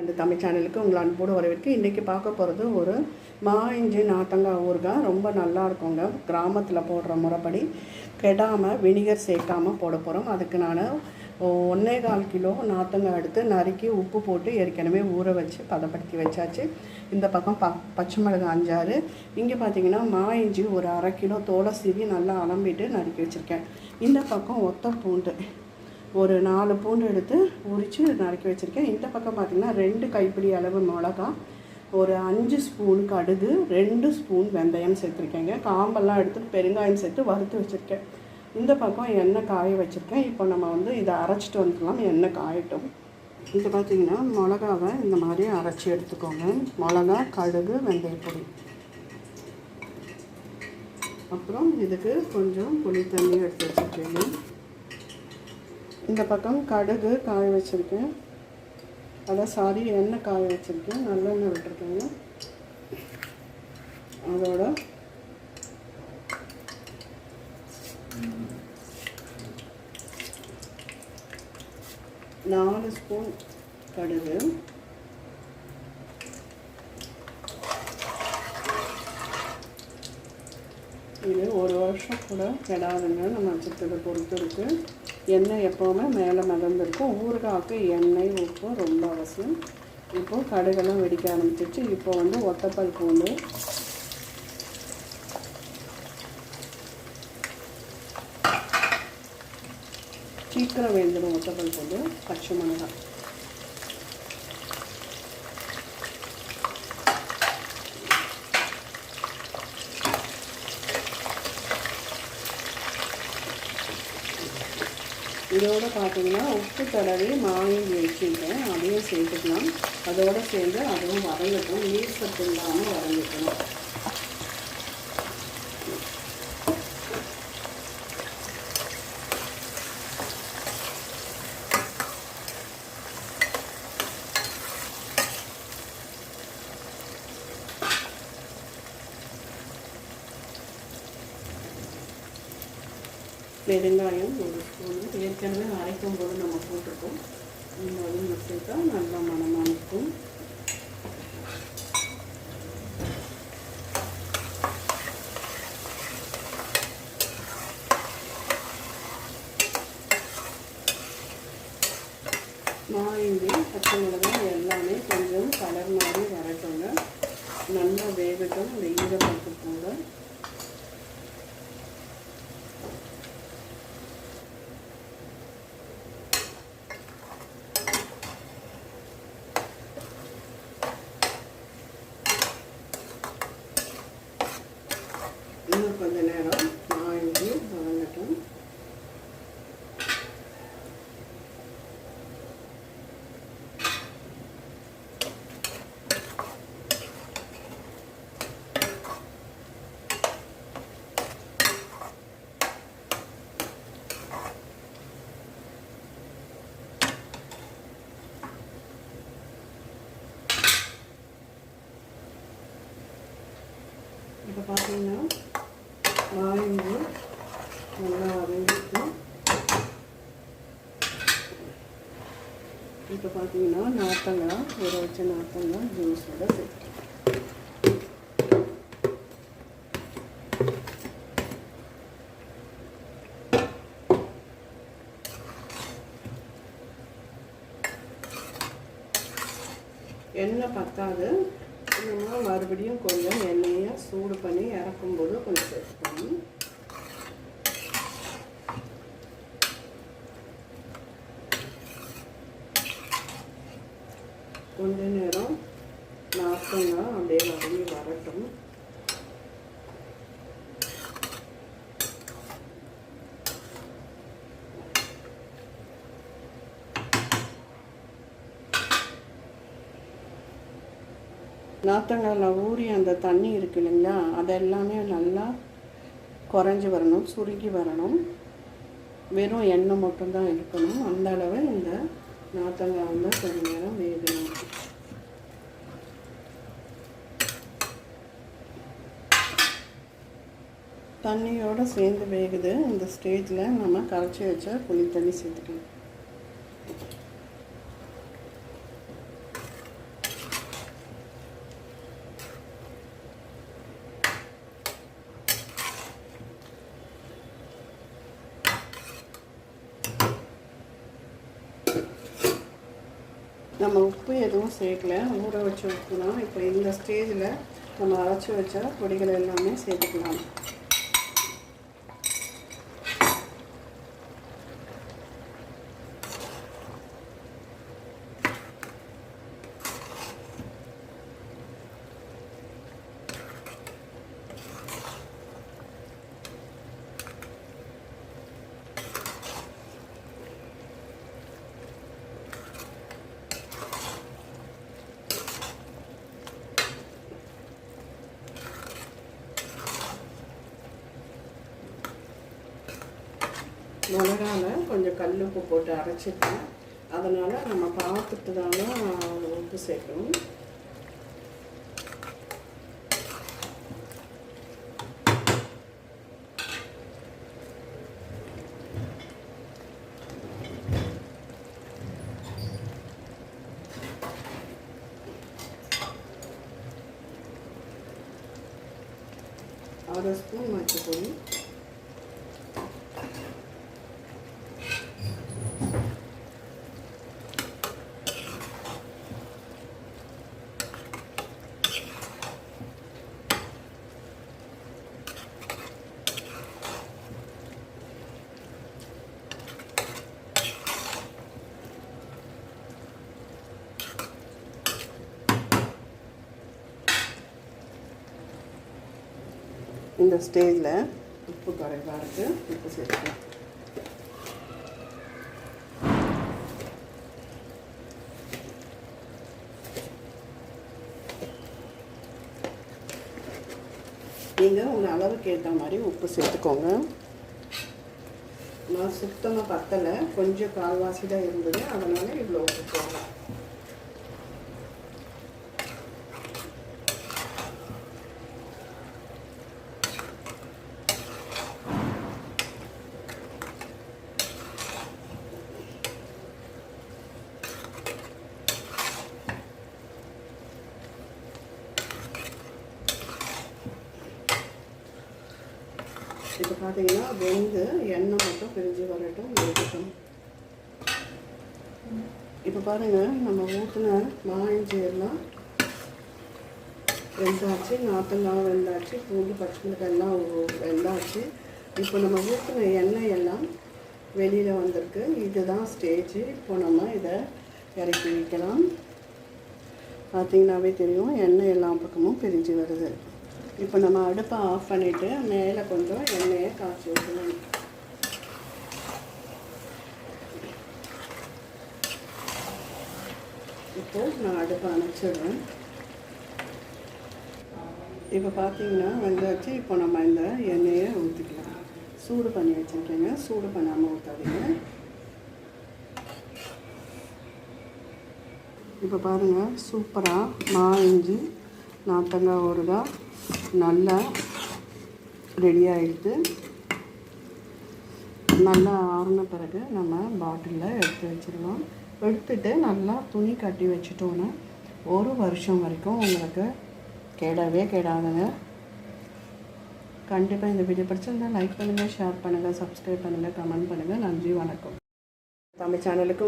அந்த தமிழ் சேனலுக்கு உங்களை அன்போடு வரவேற்கு இன்றைக்கி பார்க்க போகிறது ஒரு மா இஞ்சி நாத்தங்காய் ஊறுகாய் ரொம்ப நல்லா இருக்குங்க. கிராமத்தில் போடுற முறைப்படி கெடாமல் வினிகர் சேர்க்காமல் போட போகிறோம் அதுக்கு நான் ஒன்றே கால் கிலோ நாத்தங்காய் எடுத்து நறுக்கி உப்பு போட்டு ஏற்கனவே ஊற வச்சு பதப்படுத்தி வச்சாச்சு. இந்த பக்கம் ப பச்சை மிளகாய் அஞ்சாறு. இங்கே பார்த்தீங்கன்னா மா இஞ்சி ஒரு அரை கிலோ தோலை சீவி நல்லா அலம்பிட்டு நறுக்கி வச்சுருக்கேன். இந்த பக்கம் ஒத்த பூண்டு. ஒரு நாலு பூண்டு எடுத்து உரித்து நறுக்கி வச்சுருக்கேன். இந்த பக்கம் பார்த்திங்கன்னா ரெண்டு கைப்பிடி அளவு மிளகா ஒரு அஞ்சு ஸ்பூன் கடுகு ரெண்டு ஸ்பூன் வெந்தயம் சேர்த்துருக்கேங்க. காம்பெல்லாம் எடுத்து பெருங்காயம் சேர்த்து வறுத்து வச்சுருக்கேன். இந்த பக்கம் எண்ணெய் காய வச்சுருக்கேன். இப்போ நம்ம வந்து இதை அரைச்சிட்டு வந்துக்கலாம் எண்ணெய் காயட்டும். இது பார்த்திங்கன்னா மிளகாவை இந்த மாதிரி அரைச்சி எடுத்துக்கோங்க. மிளகா கடுகு வெந்தயப்பொடி அப்புறம் இதுக்கு கொஞ்சம் புளி தண்ணி எடுத்து வச்சுருக்கேங்க. இந்த பக்கம் கடுகு காய வச்சுருக்கேன். அதான் சாரி எண்ணெய் காய வச்சுருக்கேன். நல்லெண்ணெய் விட்டுருக்கேங்க. அதோட நாலு ஸ்பூன் கடுகு. இது ஒரு வருஷம் கூட கெடாதுங்க. நம்ம வச்சுருக்கிறத பொறுத்து இருக்குது எண்ணெய் எப்போவுமே மேலே மிதந்துருக்கும் ஊறுகாய்க்கு எண்ணெய் உப்பு ரொம்ப அவசியம். இப்போது கடுகெல்லாம் வெடிக்க ஆரம்பிச்சிச்சு இப்போ வந்து ஒத்தப்பல் பூண்டு. சீக்கிரம் வேந்துடும் ஒத்தப்பல் பூண்டு. பச்சை மிளகாய். இதோடு பார்த்தீங்கன்னா உப்பு தடவி மாங்கி வச்சுருக்கேன் அதையும் சேர்த்துக்கலாம். அதோடு சேர்ந்து அதுவும் வதங்கட்டும். நீர் சத்து இல்லாமல் வதங்கிக்கணும் பெருங்காயம் ஒரு ஏற்கனவே அரைக்கும் போது நம்ம போட்டிருக்கோம். இந்த அதுவும் சேர்த்தா நல்லா மனமாக இருக்கும். மாயிந்தி பச்சை மிளகாய் எல்லாமே கொஞ்சம் கலர் மாதிரி வரட்டுங்க. நல்லா வேகட்டும் இந்த ஈரப்பட்டு கூட இன்னும் கொஞ்ச நேரம் மாங்கி வதங்கட்டும் இப்போ பார்த்தீங்கன்னா வாய்ந்து நல்லா வதங்கிட்டு இப்போ பார்த்தீங்கன்னா நார்த்தங்காய் ஊற வச்ச நாத்தங்காய் ஜூஸோட சேர்த்து. எண்ணெய் பத்தாது. இன்னும் மறுபடியும் கொஞ்சம் எண்ணெயை சூடு பண்ணி இறக்கும்போது கொஞ்சம் சேர்த்துக்கணும் கொஞ்ச நேரம் நாத்தங்காய் நாத்தங்காயில் ஊறி அந்த தண்ணி இருக்கு இல்லைங்களா? அதெல்லாமே நல்லா குறைஞ்சி வரணும் சுருங்கி வரணும். வெறும் எண்ணெய் மட்டும்தான் இருக்கணும். அந்த அளவு இந்த நாத்தங்காய் வந்து கொஞ்ச நேரம் வேகணும். தண்ணியோடு சேர்ந்து வேகுது. இந்த ஸ்டேஜில் நம்ம கரைச்சி வச்ச புளி தண்ணி சேர்த்துக்கலாம். நம்ம உப்பு எதுவும் சேர்க்கல. ஊற வச்ச உப்பு தான். இப்போ இந்த ஸ்டேஜில் நம்ம அரைச்சி வச்ச பொடிகள் எல்லாமே சேர்த்துக்கலாம். மிளகால கொஞ்சம் கல் உப்பு போட்டு அரைச்சிட்டேன் அதனால் நம்ம பார்த்துட்டு தான் உப்பு சேர்க்கணும். அரை ஸ்பூன் மஞ்சள் இந்த ஸ்டேஜில் உப்பு குறைவாக இருக்குது உப்பு சேர்த்துக்கலாம் நீங்கள் உங்கள் அளவுக்கு ஏற்ற மாதிரி உப்பு சேர்த்துக்கோங்க. நான் சுத்தமாக பத்தலை. கொஞ்சம் கால்வாசி தான் இருந்தது. அதனால் இவ்வளோ உப்பு போகலாம் இப்போ பார்த்தீங்கன்னா வெந்து எண்ணெய் மட்டும் பிரிஞ்சு வரட்டும் வேகட்டும் இப்போ பாருங்கள் நம்ம ஊற்றின மாயிஞ்சி எல்லாம் வெந்தாச்சு நாத்தங்காய் வெந்தாச்சு பூண்டு பச்சை மிளகாய் எல்லாம் வெந்தாச்சு. இப்போ நம்ம ஊற்றின எண்ணெய் எல்லாம் வெளியில் வந்திருக்கு. இதுதான் ஸ்டேஜ். இப்போ நம்ம இதை இறக்கி வைக்கலாம். பார்த்தீங்கன்னாவே தெரியும் எண்ணெய் எல்லா பக்கமும் பிரிஞ்சு வருது. இப்போ நம்ம அடுப்பை ஆஃப் பண்ணிவிட்டு மேலே கொஞ்சம் எண்ணெயை காய்ச்சி வைக்கணும் இப்போது நான் அடுப்பை அணைச்சிடுறேன். இப்போ பார்த்தீங்கன்னா வெந்தாச்சு இப்போ நம்ம இந்த எண்ணெயை ஊற்றிக்கலாம். சூடு பண்ணி வச்சுருக்கேங்க. சூடு பண்ணாமல் ஊற்றாதீங்க. இப்போ பாருங்கள் சூப்பராக மா இஞ்சி நாத்தங்காய் ஊறுகாய் நல்லா ரெடி ஆகிடுது நல்லா ஆறின பிறகு நம்ம பாட்டிலில் எடுத்து வச்சிடலாம். எடுத்துட்டு நல்லா துணி கட்டி வச்சுட்டோன்னா ஒரு வருஷம் வரைக்கும் உங்களுக்கு கேடவே கேடாதுங்க. கண்டிப்பாக இந்த வீடியோ பிடிச்சிருந்தால் லைக் பண்ணுங்கள் ஷேர் பண்ணுங்கள் சப்ஸ்கிரைப் பண்ணுங்கள் கமெண்ட் பண்ணுங்கள் நன்றி வணக்கம். தமிழ் சேனலுக்கு